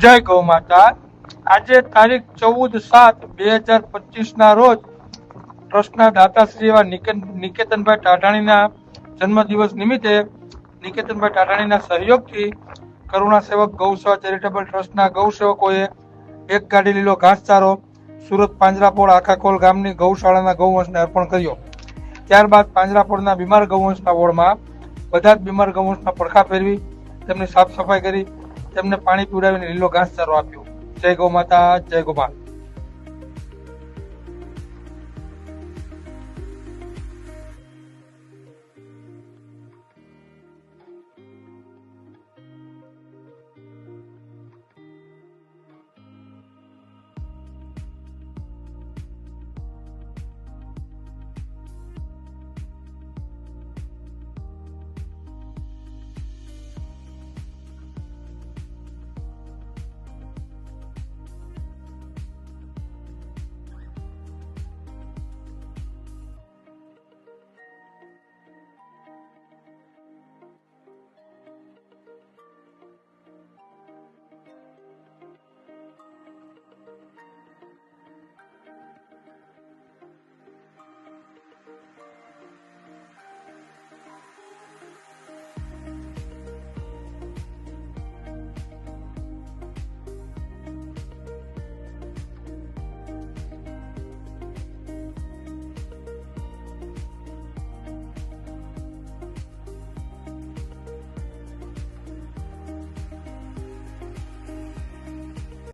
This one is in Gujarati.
જય ગૌ માતા. આજે તારીખ ચૌદ સાત બે હજાર પચીસ ના રોજ ટ્રસ્ટના દાતાશ્રી એવા નિકે- નિકેતનભાઈ ટાઢાણીના જન્મદિવસ નિમિત્તે નિકેતનભાઈ ટાઢાણીના સહયોગથી કરુણા સેવક ગૌસેવા ચેરિટેબલ ટ્રસ્ટના ગૌસેવકોએ એક ગાડી લીલો ઘાસચારો સુરત પાંજરાપોળ આખાકોલ ગામની ગૌશાળાના ગૌવંશને અર્પણ કર્યો. ત્યારબાદ પાંજરાપોળના બીમાર ગૌવંશના વોર્ડમાં બધા જ બીમાર ગૌવંશના પડખા ફેરવી તેમની સાફ સફાઈ કરી તેમને પાણી પીવડાવીને લીલો ઘાસચારો આપ્યો. જય ગૌ માતા જય ગોપાલ